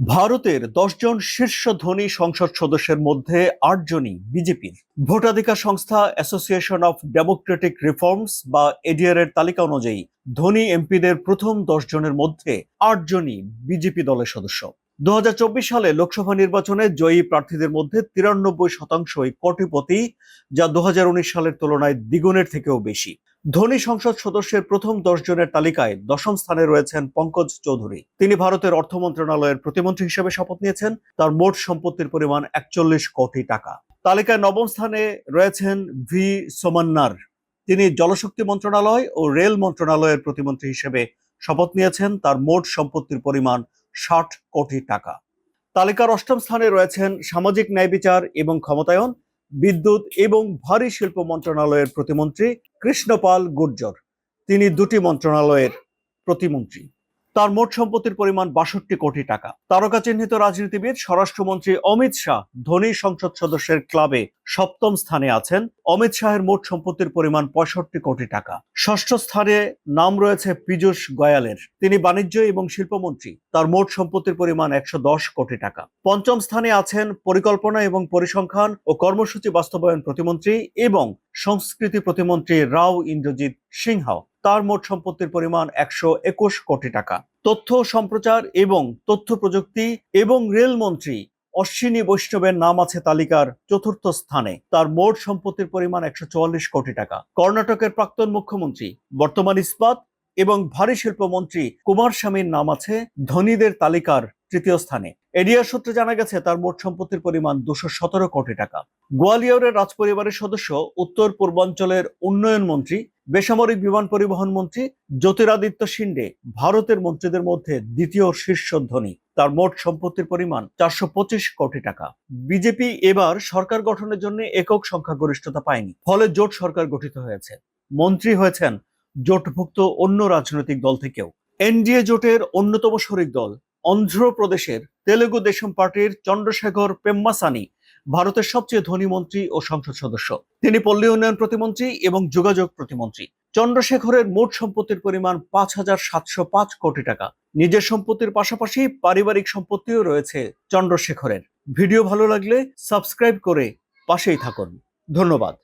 ভারতের দশজন শীর্ষ ধনী সংসদ সদস্যের মধ্যে আটজনই বিজেপির। ভোটাধিকার সংস্থা অ্যাসোসিয়েশন অফ ডেমোক্রেটিক রিফর্মস বা এডিআর এর তালিকা অনুযায়ী ধনী এমপিদের প্রথম জনের মধ্যে আটজনই বিজেপি দলের সদস্য। দু হাজার চব্বিশ সালে লোকসভা নির্বাচনে জয়ী প্রার্থীদের মধ্যে তিরানব্বই শতাংশই কোটিপতি, যা দু হাজার উনিশ সালের তুলনায় দ্বিগুণের থেকেও বেশি। ধনী সংসদ সদস্যের প্রথম দশ জনের তালিকায় দশম স্থানে রয়েছেন পঙ্কজ চৌধুরী। তিনি ভারতের অর্থ মন্ত্রণালয়ের প্রতিমন্ত্রী হিসেবে শপথ নিয়েছেন। তার মোট সম্পত্তির পরিমাণ একচল্লিশ কোটি টাকা। তালিকায় নবম স্থানে রয়েছেন ভি সোমান্নার। তিনি জলশক্তি মন্ত্রণালয় ও রেল মন্ত্রণালয়ের প্রতিমন্ত্রী হিসেবে শপথ নিয়েছেন। তার মোট সম্পত্তির পরিমাণ ষাট কোটি টাকা। তালিকার অষ্টম স্থানে রয়েছেন সামাজিক ন্যায় বিচার এবং ক্ষমতায়ন বিদ্যুৎ এবং ভারী শিল্প মন্ত্রণালয়ের প্রতিমন্ত্রী কৃষ্ণপাল গুর্জর। তিনি দুটি মন্ত্রণালয়ের প্রতিমন্ত্রী। তার মোট সম্পত্তির পরিমাণ বাষট্টি কোটি টাকা। তারকা চিহ্নিত রাজনীতিবিদ, স্বরাষ্ট্রমন্ত্রী অমিত শাহ ধনী সংসদ সদস্যের ক্লাবে সপ্তম স্থানে আছেন। অমিত শাহের মোট সম্পত্তির পরিমাণ পঁয়ষট্টি কোটি টাকা। ষষ্ঠ স্থানে নাম রয়েছে পীযূষ গয়ালের। তিনি বাণিজ্য এবং শিল্পমন্ত্রী। তার মোট সম্পত্তির পরিমাণ একশো দশ কোটি টাকা। পঞ্চম স্থানে আছেন পরিকল্পনা এবং পরিসংখ্যান ও কর্মসূচি বাস্তবায়ন প্রতিমন্ত্রী এবং সংস্কৃতি প্রতিমন্ত্রী রাও ইন্দ্রজিৎ সিংহ। তার মোট সম্পত্তির পরিমাণ একশো একুশ কোটি টাকা। তথ্য সম্প্রচার এবং তথ্য প্রযুক্তি এবং রেলমন্ত্রী অশ্বিনী বৈষ্ণবের নাম আছে তালিকার চতুর্থ স্থানে। তার মোট সম্পত্তির পরিমাণ একশো চুয়াল্লিশ কোটি টাকা। কর্ণাটকের প্রাক্তন মুখ্যমন্ত্রী, বর্তমান ইস্পাত এবং ভারী শিল্প মন্ত্রী কুমার স্বামীর নাম আছে ধনীদের তালিকার তৃতীয় স্থানে। এডিআর সূত্রে জানা গেছে, তার মোট সম্পত্তির পরিমাণ দুশো সতেরো কোটি টাকা। গোয়ালিয়রের রাজপরিবারের সদস্য উত্তর পূর্বাঞ্চলের উন্নয়ন মন্ত্রী বেসামরিক বিমান পরিবহন মন্ত্রী জ্যোতিরাদিত্য সিন্ডে ভারতের মন্ত্রীদের মধ্যে দ্বিতীয় শীর্ষ ধনী তার মোট সম্পত্তির পরিমাণ চারশো পঁচিশ কোটি টাকা। বিজেপি এবার সরকার গঠনের জন্য একক সংখ্যাগরিষ্ঠতা পায়নি, ফলে জোট সরকার গঠিত হয়েছে। মন্ত্রী হয়েছেন জোটভুক্ত অন্য রাজনৈতিক দল থেকেও। এনডিএ জোটের অন্যতম শরিক দল অন্ধ্রপ্রদেশের তেলেগু দেশম পার্টির চন্দ্রশেখর পেম্মাসানি ভারতের সবচেয়ে ধনী মন্ত্রী ও সংসদ সদস্য। তিনি পল্লী উন্নয়ন প্রতিমন্ত্রী এবং যোগাযোগ প্রতিমন্ত্রী। চন্দ্রশেখরের মোট সম্পত্তির পরিমাণ পাঁচ হাজার সাতশো পাঁচ কোটি টাকা। নিজের সম্পত্তির পাশাপাশি পারিবারিক সম্পত্তিও রয়েছে চন্দ্রশেখরের। ভিডিও ভালো লাগলে সাবস্ক্রাইব করে পাশেই থাকুন। ধন্যবাদ।